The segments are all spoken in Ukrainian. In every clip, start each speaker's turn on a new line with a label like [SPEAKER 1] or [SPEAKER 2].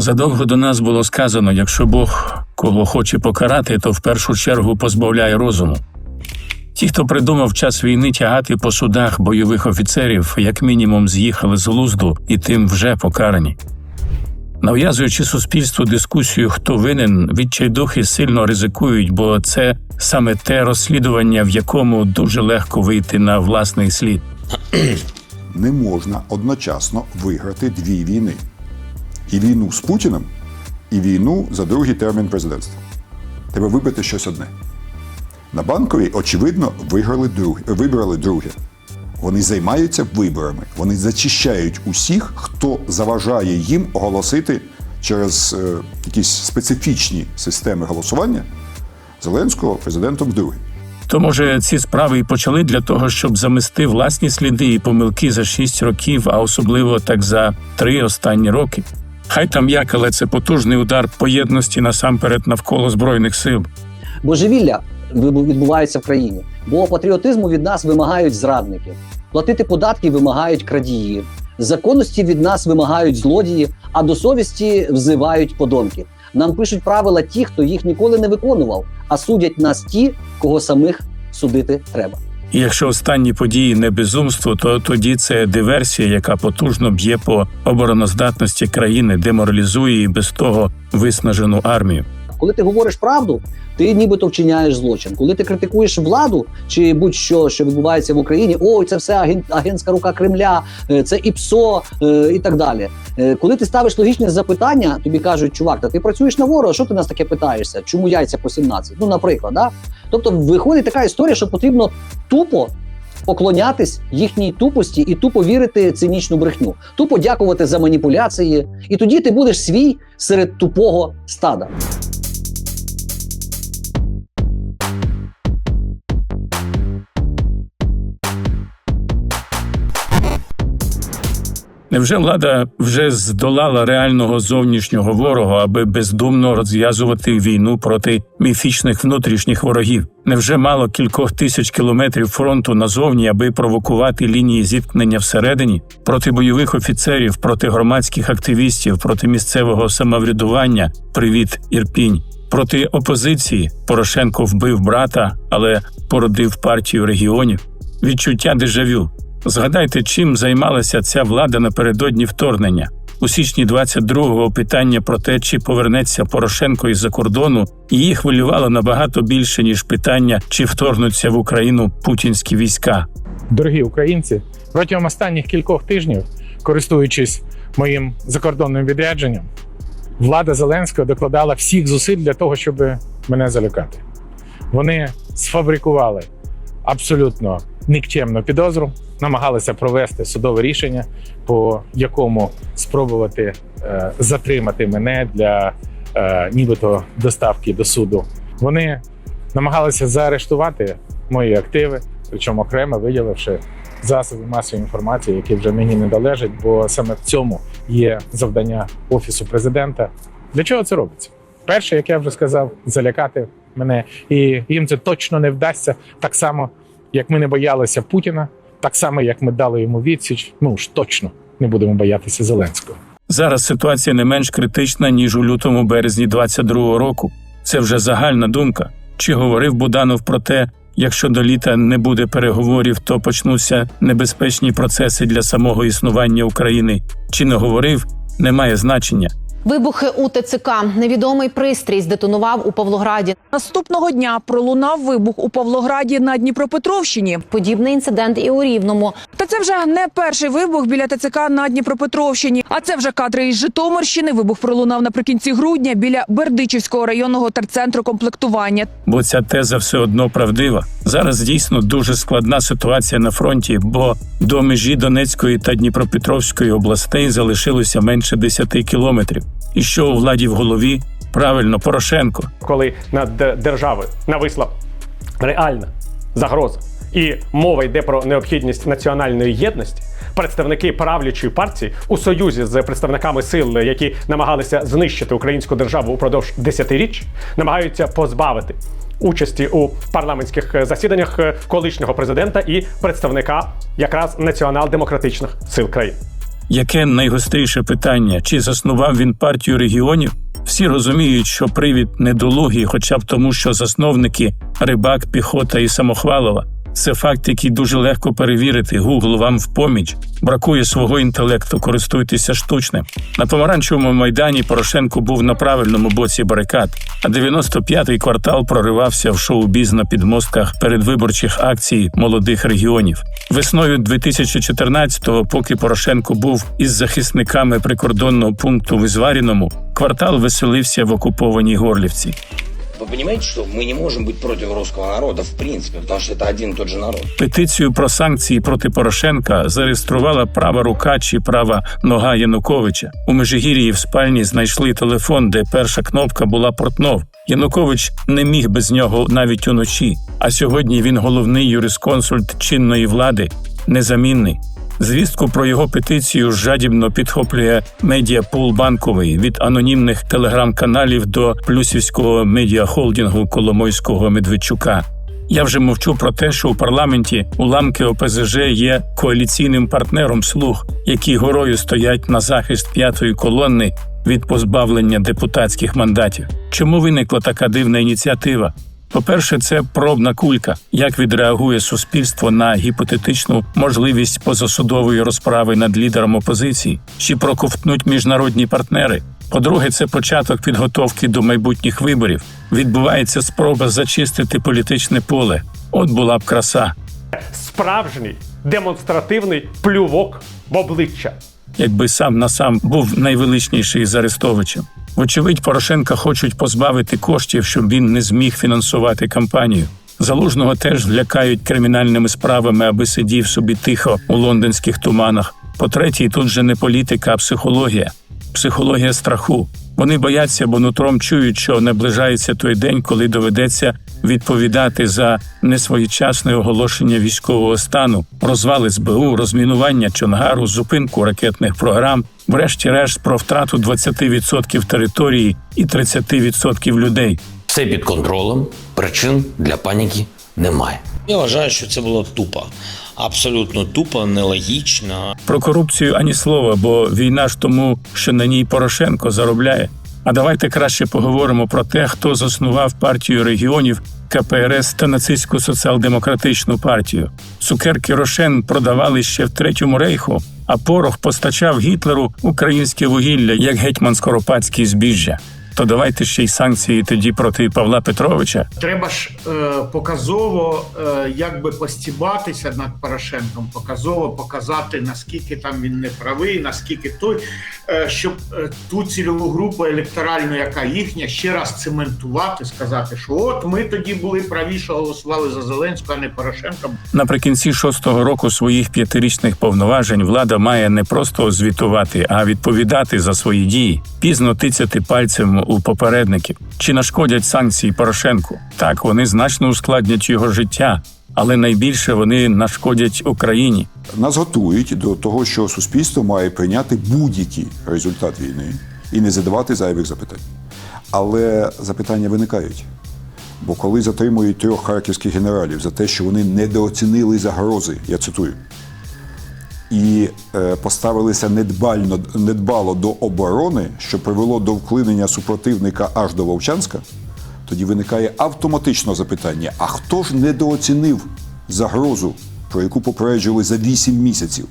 [SPEAKER 1] Задовго до нас було сказано: якщо Бог кого хоче покарати, то в першу чергу позбавляє розуму. Ті, хто придумав час війни тягати по судах бойових офіцерів, як мінімум з'їхали з глузду і тим вже покарані. Нав'язуючи суспільству дискусію, хто винен, відчайдухи сильно ризикують, бо це саме те розслідування, в якому дуже легко вийти на власний слід.
[SPEAKER 2] Не можна одночасно виграти дві війни: і війну з Путіним, і війну за другий термін президентства. Треба вибрати щось одне. На банковій, очевидно, виграли друге, вибрали друге. Вони займаються виборами, вони зачищають усіх, хто заважає їм оголосити через е, якісь специфічні системи голосування Зеленського президентом вдруге.
[SPEAKER 1] То може ці справи і почали для того, щоб замести власні сліди і помилки за шість років, а особливо так за три останні роки. Хай там як, але це потужний удар по єдності насамперед навколо збройних сил.
[SPEAKER 3] Божевілля відбувається в країні, бо патріотизму від нас вимагають зрадники, платити податки вимагають крадії, законності від нас вимагають злодії, а до совісті взивають подонки. Нам пишуть правила ті, хто їх ніколи не виконував, а судять нас ті, кого самих судити треба.
[SPEAKER 1] І якщо останні події не безумство, то тоді це диверсія, яка потужно б'є по обороноздатності країни, деморалізує і без того виснажену армію.
[SPEAKER 3] Коли ти говориш правду, ти нібито вчиняєш злочин. Коли ти критикуєш владу чи будь-що, що відбувається в Україні, ой, це все агент, агентська рука Кремля, е, це ІПСО е, і так далі. Е, Коли ти ставиш логічне запитання, тобі кажуть, чувак, та ти працюєш на ворога, що ти нас таке питаєшся? Чому яйця по 17? Ну, наприклад, да? Тобто виходить така історія, що потрібно тупо. Поклонятись їхній тупості і тупо вірити цинічну брехню, тупо дякувати за маніпуляції, і тоді ти будеш свій серед тупого стада.
[SPEAKER 1] Невже влада вже здолала реального зовнішнього ворога, аби бездумно розв'язувати війну проти міфічних внутрішніх ворогів? Невже мало кількох тисяч кілометрів фронту назовні, аби провокувати лінії зіткнення всередині проти бойових офіцерів, проти громадських активістів, проти місцевого самоврядування? Привіт, Ірпінь. Проти опозиції Порошенко вбив брата, але породив партію регіонів. Відчуття дежавю. Згадайте, чим займалася ця влада напередодні вторгнення. У січні 22-го питання про те, чи повернеться Порошенко із-за кордону, її хвилювало набагато більше ніж питання, чи вторгнуться в Україну путінські війська.
[SPEAKER 4] Дорогі українці, протягом останніх кількох тижнів, користуючись моїм закордонним відрядженням, влада Зеленського докладала всіх зусиль для того, щоб мене залякати. Вони сфабрикували абсолютно нікчемну підозру, намагалися провести судове рішення, по якому спробувати е, затримати мене для е, нібито доставки до суду. Вони намагалися заарештувати мої активи, причому окремо виділивши засоби масової інформації, які вже мені не належать, бо саме в цьому є завдання офісу президента. Для чого це робиться? Перше, як я вже сказав, залякати мене, і їм це точно не вдасться так само, як ми не боялися Путіна, так само як ми дали йому відсіч. Ми ж точно не будемо боятися Зеленського.
[SPEAKER 1] Зараз ситуація не менш критична ніж у лютому березні 22-го року. Це вже загальна думка. Чи говорив Буданов про те, якщо до літа не буде переговорів, то почнуться небезпечні процеси для самого існування України? Чи не говорив, не має значення.
[SPEAKER 5] Вибухи у ТЦК. Невідомий пристрій здетонував у Павлограді.
[SPEAKER 6] Наступного дня пролунав вибух у Павлограді на Дніпропетровщині.
[SPEAKER 5] Подібний інцидент і у Рівному.
[SPEAKER 6] Та це вже не перший вибух біля ТЦК на Дніпропетровщині. А це вже кадри із Житомирщини. Вибух пролунав наприкінці грудня біля Бердичівського районного терцентру комплектування.
[SPEAKER 1] бо ця теза все одно правдива. Зараз дійсно дуже складна ситуація на фронті, бо до межі Донецької та Дніпропетровської областей залишилося менше 10 кілометрів. І що у владі в голові? Правильно, Порошенко.
[SPEAKER 7] коли над державою нависла реальна загроза, і мова йде про необхідність національної єдності. Представники правлячої партії у союзі з представниками сил, які намагалися знищити українську державу упродовж десятиріч, намагаються позбавити участі у парламентських засіданнях колишнього президента і представника якраз націонал-демократичних сил країни.
[SPEAKER 1] Яке найгостріше питання: чи заснував він партію регіонів? Всі розуміють, що привід недолугий, хоча б тому, що засновники Рибак, Піхота і Самохвалова. Це факт, який дуже легко перевірити. Google вам в поміч. Бракує свого інтелекту, користуйтеся штучним. На помаранчевому майдані Порошенко був на правильному боці барикад, а 95-й квартал проривався в шоу-біз на підмостках передвиборчих акцій молодих регіонів. Весною 2014-го, поки Порошенко був із захисниками прикордонного пункту в Ізваріному, квартал веселився в окупованій Горлівці
[SPEAKER 8] Вы понимаете, что мы не можем быть против русского народа в принципе, потому что это один и тот же народ.
[SPEAKER 1] Петицію про санкції проти Порошенка зареєструвала права рука чи права нога Януковича. У Межигір'ї в спальні знайшли телефон, де перша кнопка була Портнов. Янукович не міг без нього навіть уночі. А сьогодні він головний юрисконсульт чинної влади, незамінний. Звістку про його петицію жадібно підхоплює медіапул банковий від анонімних телеграм-каналів до плюсівського медіахолдингу Коломойського Медведчука. Я вже мовчу про те, що у парламенті уламки ОПЗЖ є коаліційним партнером слуг, які горою стоять на захист п'ятої колонни від позбавлення депутатських мандатів. Чому виникла така дивна ініціатива? По-перше, це пробна кулька, як відреагує суспільство на гіпотетичну можливість позасудової розправи над лідером опозиції, чи проковтнуть міжнародні партнери. По-друге, це початок підготовки до майбутніх виборів. Відбувається спроба зачистити політичне поле. От була б краса.
[SPEAKER 7] Справжній демонстративний плювок в обличчя.
[SPEAKER 1] якби сам на сам був найвеличніший з Арестовичем. Вочевидь, Порошенка хочуть позбавити коштів, щоб він не зміг фінансувати кампанію. Залужного теж лякають кримінальними справами, аби сидів собі тихо у лондонських туманах. По-третє, тут же не політика, а психологія. Психологія страху. Вони бояться, бо нутром чують, що наближається той день, коли доведеться відповідати за несвоєчасне оголошення військового стану, розвал СБУ, розмінування Чонгару, зупинку ракетних програм, врешті-решт про втрату 20% території і 30% людей.
[SPEAKER 9] Все під контролем, причин для паніки немає.
[SPEAKER 10] Я вважаю, що це було тупо. Абсолютно тупо, нелогічно.
[SPEAKER 1] Про корупцію ані слова, бо війна ж тому, що на ній Порошенко заробляє. А давайте краще поговоримо про те, хто заснував партію регіонів КПРС та нацистську соціал-демократичну партію. Цукерки Рошен продавали ще в третьому рейху, а порох постачав Гітлеру українське вугілля як гетьман Скоропадський збіжжя. То давайте ще й санкції тоді проти Павла Петровича.
[SPEAKER 11] Треба ж е, показово е, якби постібатися над Порошенком, показово показати, наскільки там він не правий, наскільки той, е, щоб е, ту цільову групу електоральну, яка їхня, ще раз цементувати, сказати, що от ми тоді були праві, що голосували за Зеленського, а не Порошенка.
[SPEAKER 1] Наприкінці шостого року своїх п'ятирічних повноважень влада має не просто звітувати, а відповідати за свої дії, пізно тицяти пальцем у попередників. Чи нашкодять санкції Порошенку? Так, вони значно ускладнять його життя, але найбільше вони нашкодять Україні.
[SPEAKER 2] Нас готують до того, що суспільство має прийняти будь-який результат війни і не задавати зайвих запитань. Але запитання виникають. Бо коли затримують трьох харківських генералів за те, що вони недооцінили загрози, я цитую, і е, поставилися недбально, недбало до оборони, що привело до вклинення супротивника аж до Вовчанська, тоді виникає автоматично запитання: а хто ж недооцінив загрозу, про яку попереджували за 8 місяців?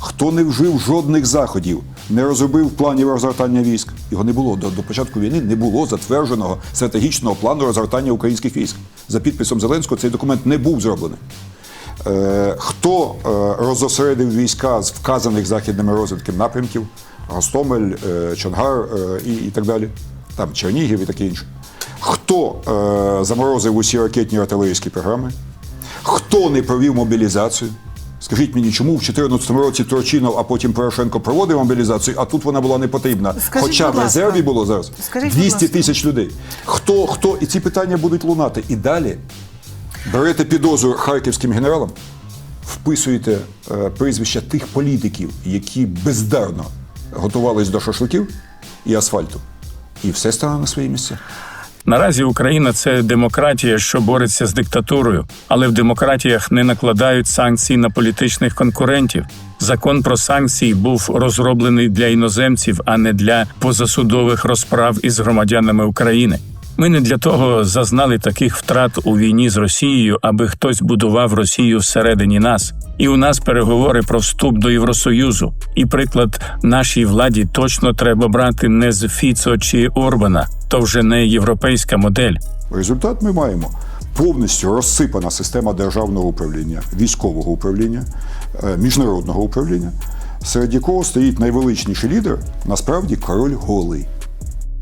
[SPEAKER 2] Хто не вжив жодних заходів, не розробив планів розгортання військ? Його не було до, до початку війни. Не було затвердженого стратегічного плану розгортання українських військ. За підписом Зеленського цей документ не був зроблений. Е, хто е, розосередив війська з вказаних західними розвідками напрямків, Гостомель, е, Чонгар і, і так далі, там Чернігів і таке інше. Хто е, заморозив усі ракетні артилерійські програми? Хто не провів мобілізацію? Скажіть мені, чому в 2014 році Турчинов, а потім Порошенко проводив мобілізацію, а тут вона була не потрібна.
[SPEAKER 12] Скажіть,
[SPEAKER 2] Хоча в резерві було зараз
[SPEAKER 12] Скажіть,
[SPEAKER 2] 200 тисяч людей. Хто, хто, і ці питання будуть лунати. І далі берете підозру харківським генералам, вписуєте е, прізвища тих політиків, які бездарно готувались до шашликів і асфальту. І все стане на свої місця.
[SPEAKER 1] Наразі Україна це демократія, що бореться з диктатурою, але в демократіях не накладають санкцій на політичних конкурентів. Закон про санкції був розроблений для іноземців, а не для позасудових розправ із громадянами України. Ми не для того зазнали таких втрат у війні з Росією, аби хтось будував Росію всередині нас. І у нас переговори про вступ до Євросоюзу. І приклад нашій владі точно треба брати не з Фіцо чи Орбана, то вже не європейська модель.
[SPEAKER 2] Результат ми маємо повністю розсипана система державного управління, військового управління, е, міжнародного управління, серед якого стоїть найвеличніший лідер, насправді король голий.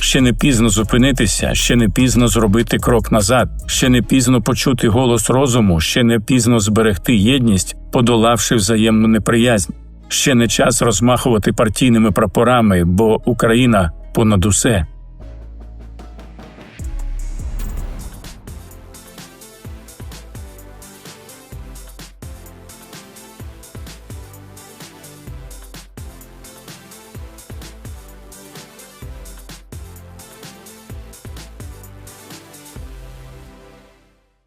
[SPEAKER 1] Ще не пізно зупинитися, ще не пізно зробити крок назад, ще не пізно почути голос розуму, ще не пізно зберегти єдність, подолавши взаємну неприязнь. Ще не час розмахувати партійними прапорами, бо Україна понад усе.